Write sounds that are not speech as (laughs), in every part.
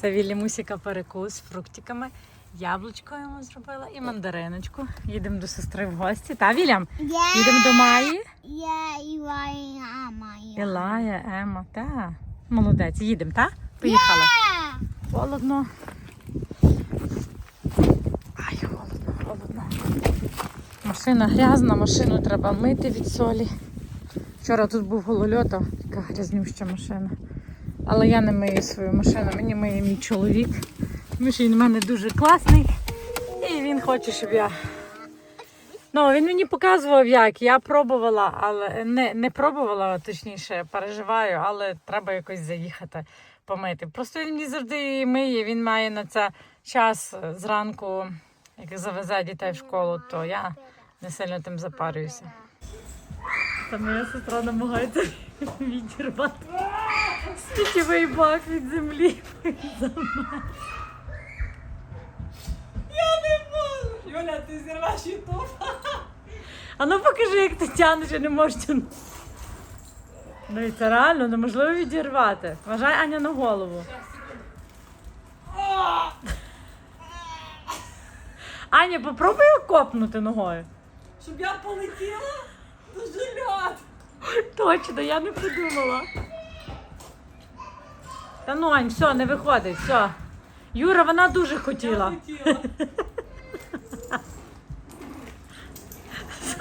Це Віллі Мусіка перекус з фруктиками. Яблучко йому зробила і мандариночку. Їдемо до сестри в гості. Та, Вілям? Yeah. Їдемо до Маї. You are Maya. Ілая, Ема, та. Молодець, їдемо, та? Поїхали. Yeah. Холодно. Ай, холодно, холодно. Машина грязна, машину треба мити від солі. Вчора тут був голольот, така грязнюща машина. Але я не мию свою машину, мені миє мій чоловік. Тому що він в мене дуже класний. І він хоче, щоб я. Ну, він мені показував, як. Я пробувала, але не, не пробувала, точніше, переживаю, але треба якось заїхати помити. Просто він мені завжди миє, він має на це час зранку, як завезе дітей в школу, то я не сильно тим запарююся. Та моя сестра намагається (laughs) відірвати сміттєвий бак від землі. Я не можу. Юля, ти зірвеш ютуб. А ну покажи, як ти тягнеш, я не можу тягнути. Ну і це реально неможливо відірвати. Вважай Аня на голову. Аня, попробуй копнути ногою. Щоб я полетіла? Дуже. Точно, я не подумала. Та ну, Ань, все, не виходить, все. Юра, вона дуже хотіла. Хотіла.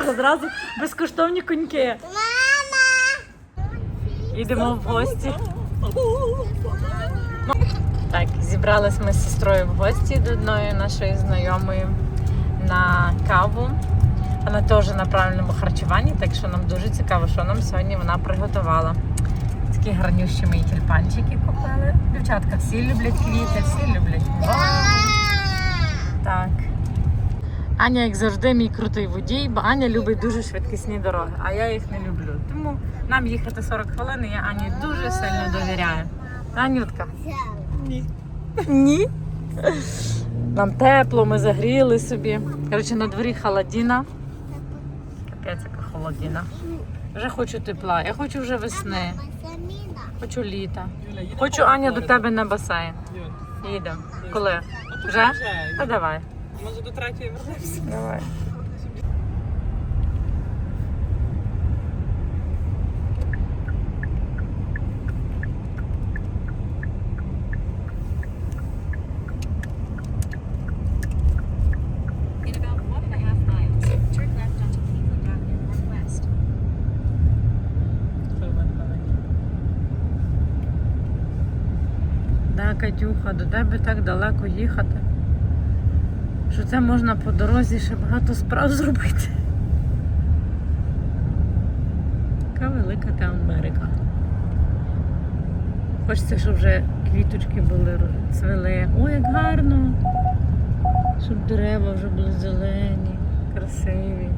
Одразу безкоштовні коньки. Йдемо в гості. Так, зібрались ми з сестрою в гості до одної нашої знайомої на каву. Вона теж на правильному харчуванні, так що нам дуже цікаво, що нам сьогодні вона приготувала. Такі гарнющі мої тюльпанчики купили. Дівчатка всі люблять квіти, всі люблять. Так. Аня, як завжди, мій крутий водій, бо Аня любить дуже швидкісні дороги, а я їх не люблю. Тому нам їхати 40 хвилин, і я Ані дуже сильно довіряю. Анютка? Ні. Ні. Нам тепло, ми загріли собі. Коротше, на дворі холодіна. Капець, яка холодіна. Вже хочу тепла, я хочу вже весни, хочу літа. Хочу Аня до тебе на басейн. Їдемо. Коли? Вже? А давай. Може до третьої вернемося? Давай. Катюха, до тебе так далеко їхати. Що це можна по дорозі ще багато справ зробити. Яка велика та Америка. Хочеться, щоб вже квіточки були цвели. Ой, як гарно! Щоб дерева вже були зелені, красиві.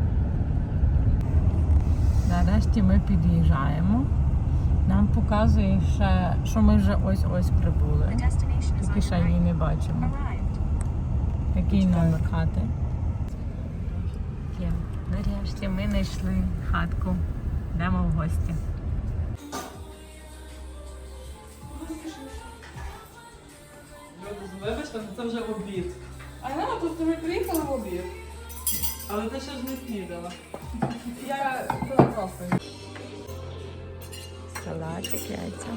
Нарешті ми під'їжджаємо. Нам показує ще, що ми вже ось-ось прибули. Тільки ще її не бачимо. Який номер хати? Нарешті ми знайшли хатку. Йдемо в гості. Вибачте, це вже обід. А я тут ми приїхали в обід. Але ти ще ж не снідала. Я пила кофе. Салатик, яйця.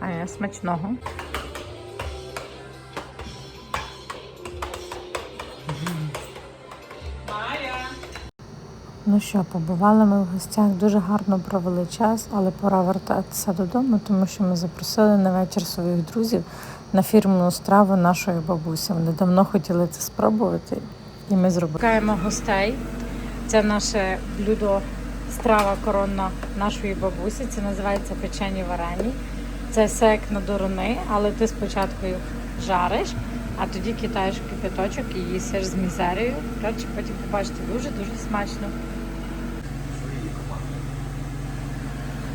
А я смачного. Ну що, побували ми в гостях, дуже гарно провели час, але пора вертатися додому, тому що ми запросили на вечір своїх друзів на фірменну страву нашої бабусі. Вони давно хотіли це спробувати, і ми зробили. Чекаємо гостей. Це наше блюдо, страва коронна нашої бабусі. Це називається печені варені. Це все як на дорони, але ти спочатку їх жариш, а тоді кидаєш в кипяточок і їсиш з мізерією. Коротше, потім побачите дуже дуже смачно.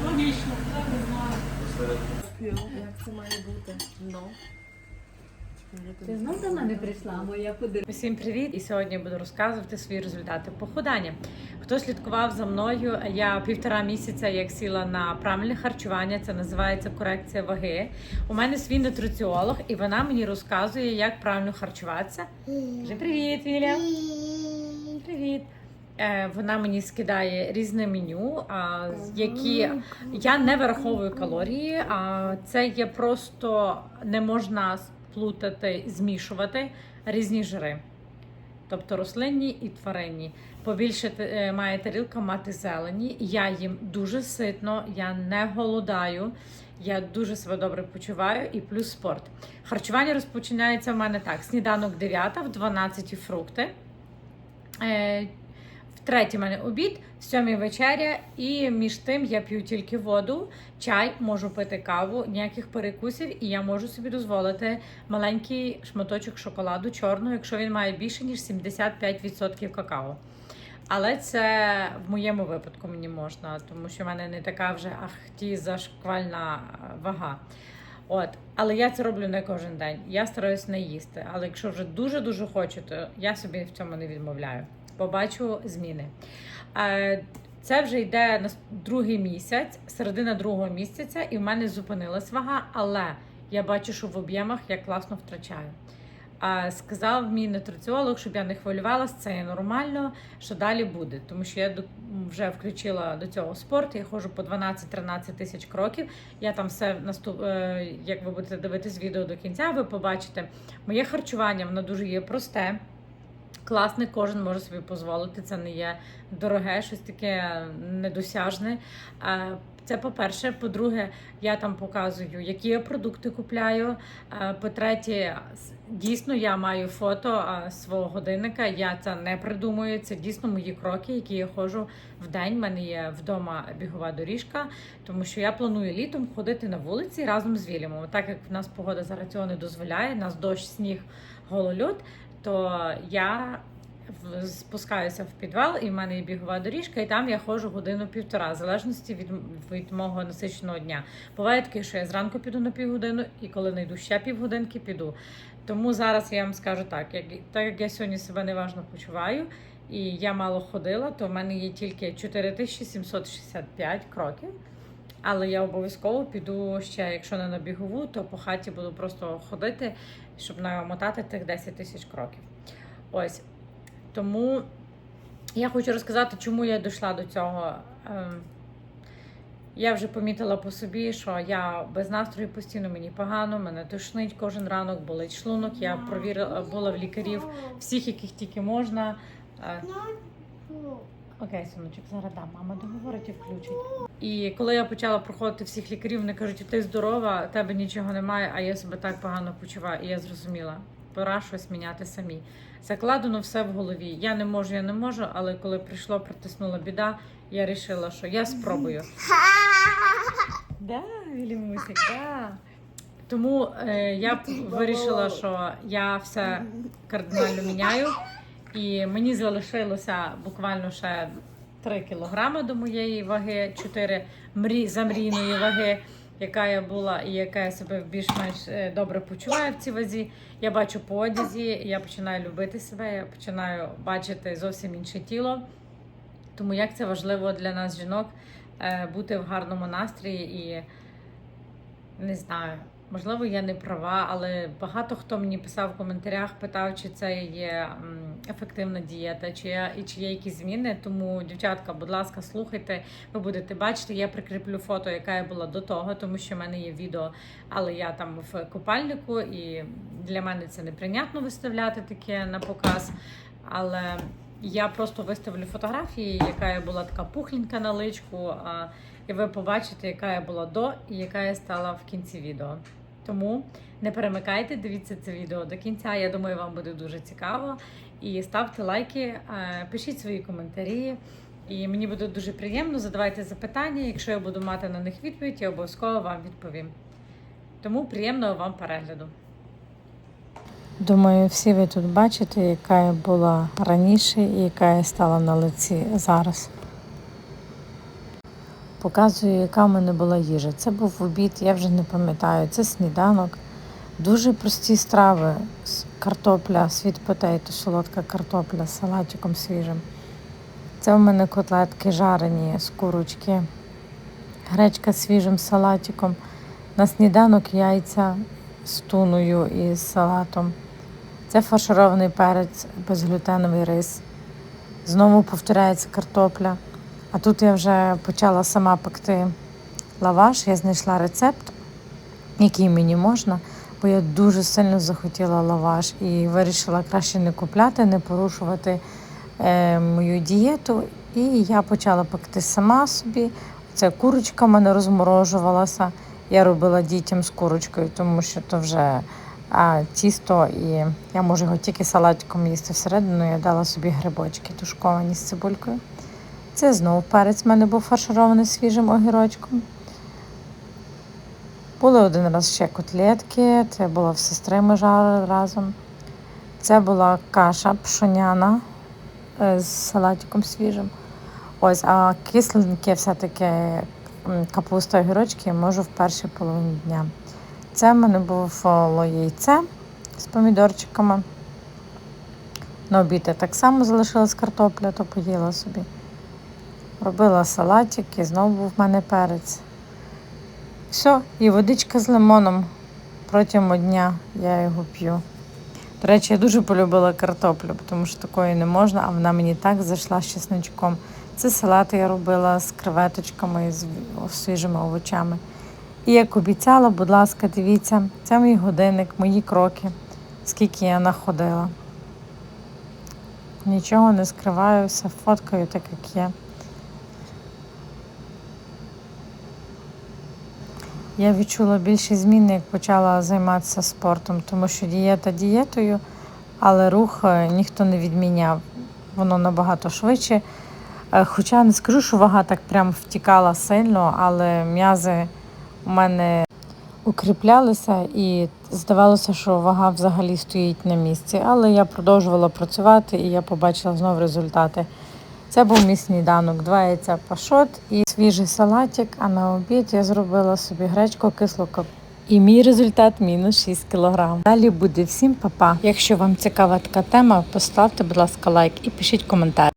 Логічно, я не знаю. Як це має бути? Ну. Ти знов до мене прийшла, моя подруга. Всім привіт! І сьогодні буду розказувати свої результати похудання. Хто слідкував за мною? Я півтора місяця як сіла на правильне харчування. Це називається корекція ваги. У мене свій нутриціолог, і вона мені розказує, як правильно харчуватися. Кажи привіт, Віля! Привіт! Е, Вона мені скидає різне меню, які я не вираховую калорії, а це є просто не можна плутати, змішувати різні жири. Тобто рослинні і тваринні. Побільше е, має тарілка мати зелені. Я їм дуже ситно, я не голодаю, я дуже себе добре почуваю і плюс спорт. Харчування розпочинається в мене так: сніданок 9, в 12 фрукти. Е, третій в мене обід, сьомій вечеря, і між тим я п'ю тільки воду, чай, можу пити каву, ніяких перекусів, і я можу собі дозволити маленький шматочок шоколаду чорного, якщо він має більше ніж 75% какао. Але це в моєму випадку мені можна, тому що в мене не така вже ах ті зашквальна вага. От, але я це роблю не кожен день. Я стараюсь не їсти. Але якщо вже дуже дуже хочу, то я собі в цьому не відмовляю. Побачу зміни. Е, Це вже йде на другий місяць, середина другого місяця, і в мене зупинилась вага, але я бачу, що в об'ємах я класно втрачаю. Сказав мій нутриціолог, щоб я не хвилювалася, це є нормально, що далі буде. Тому що я вже включила до цього спорт, я ходжу по 12-13 тисяч кроків. Я там все наступ... е, як ви будете дивитись відео до кінця, ви побачите моє харчування, воно дуже є просте. Класне, кожен може собі дозволити. Це не є дороге, щось таке недосяжне. Це по-перше. По-друге, я там показую, які я продукти купляю. По-третє, дійсно я маю фото свого годинника. Я це не придумую. Це дійсно мої кроки, які я ходжу в день. У мене є вдома бігова доріжка, тому що я планую літом ходити на вулиці разом з Вільямом. Так як в нас погода зараз цього не дозволяє, у нас дощ, сніг, голольот, то я спускаюся в підвал, і в мене є бігова доріжка, і там я ходжу годину-півтора, в залежності від, від мого насиченого дня. Буває таке, що я зранку піду на півгодину, і коли знайду ще півгодинки, піду. Тому зараз я вам скажу так: як, так як я сьогодні себе неважно почуваю, і я мало ходила, то в мене є тільки 4765 кроків. Але я обов'язково піду ще, якщо не на бігову, то по хаті буду просто ходити, щоб намотати тих 10 тисяч кроків. Ось. Тому я хочу розказати, чому я дійшла до цього. Ем, Я вже помітила по собі, що я без настрою постійно мені погано, мене тошнить кожен ранок, болить шлунок. Я провірила, була в лікарів всіх, яких тільки можна. Окей, синочок, зараз дам. Мама договорить і включить. І коли я почала проходити всіх лікарів, вони кажуть, ти здорова, тебе нічого немає, а я себе так погано почуваю. І я зрозуміла, пора щось міняти самі. Закладено все в голові. Я не можу, я не можу, але коли прийшло, притиснула біда, я вирішила, що я спробую. (laughs) Да, Вілімусик, да. Тому е, я вирішила, що я все кардинально міняю. І мені залишилося буквально ще 3 кілограми до моєї ваги, 4 мрі... замрійної ваги, яка я була і яка я себе більш-менш е, добре почуваю в цій вазі. Я бачу по одязі, я починаю любити себе, я починаю бачити зовсім інше тіло. Тому як це важливо для нас, жінок, е, бути в гарному настрої і не знаю. Можливо, я не права, але багато хто мені писав в коментарях, питав, чи це є ефективна дієта, чи є, і чи є якісь зміни. Тому, дівчатка, будь ласка, слухайте, ви будете бачити. Я прикріплю фото, яка я була до того, тому що в мене є відео, але я там в купальнику, і для мене це неприйнятно виставляти таке на показ. Але я просто виставлю фотографії, яка я була така пухленька на личку. І ви побачите, яка я була до і яка я стала в кінці відео. Тому не перемикайте, дивіться це відео до кінця. Я думаю, вам буде дуже цікаво. І ставте лайки, е, пишіть свої коментарі. І мені буде дуже приємно. Задавайте запитання. Якщо я буду мати на них відповідь, я обов'язково вам відповім. Тому приємного вам перегляду. Думаю, всі ви тут бачите, яка я була раніше і яка я стала на лиці зараз. Показую, яка в мене була їжа. Це був обід, я вже не пам'ятаю, це сніданок. Дуже прості страви. Картопля, світ потейто, солодка картопля з салатиком свіжим. Це у мене котлетки жарені з курочки, гречка з свіжим салатиком. На сніданок яйця з туною і з салатом. Це фарширований перець, безглютеновий рис. Знову повторяється картопля. А тут я вже почала сама пекти лаваш. Я знайшла рецепт, який мені можна, бо я дуже сильно захотіла лаваш і вирішила краще не купляти, не порушувати е, мою дієту. І я почала пекти сама собі. Це курочка в мене розморожувалася. Я робила дітям з курочкою, тому що то вже а, тісто, і я можу його тільки салатиком їсти всередину. Я дала собі грибочки тушковані з цибулькою. Це знову перець в мене був фарширований свіжим огірочком. Були один раз ще котлетки, це було в сестри ми жарили разом. Це була каша пшоняна е, з салатиком свіжим. Ось, а кисленьке все-таки капуста огірочки можу в першій половині дня. Це в мене було яйце з помідорчиками. На обід я так само залишилась картопля, то поїла собі. Робила салатик і знову був в мене перець. Все, і водичка з лимоном протягом дня я його п'ю. До речі, я дуже полюбила картоплю, тому що такої не можна, а вона мені так зайшла з чесничком. Це салати я робила з креветочками і з свіжими овочами. І як обіцяла, будь ласка, дивіться, це мій годинник, мої кроки, скільки я находила. Нічого не скриваю, все фоткаю так, як є. Я відчула більші зміни, як почала займатися спортом, тому що дієта дієтою, але рух е, ніхто не відміняв. Воно набагато швидше. Е, Хоча не скажу, що вага так прям втікала сильно, але м'язи у мене укріплялися і здавалося, що вага взагалі стоїть на місці. Але я продовжувала працювати і я побачила знову результати. Це був мій сніданок, два яйця пашот і свіжий салатик. А на обід я зробила собі гречку кисло. І мій результат мінус 6 кг. Далі буде всім па-па. Якщо вам цікава така тема, поставте, будь ласка, лайк і пишіть коментар.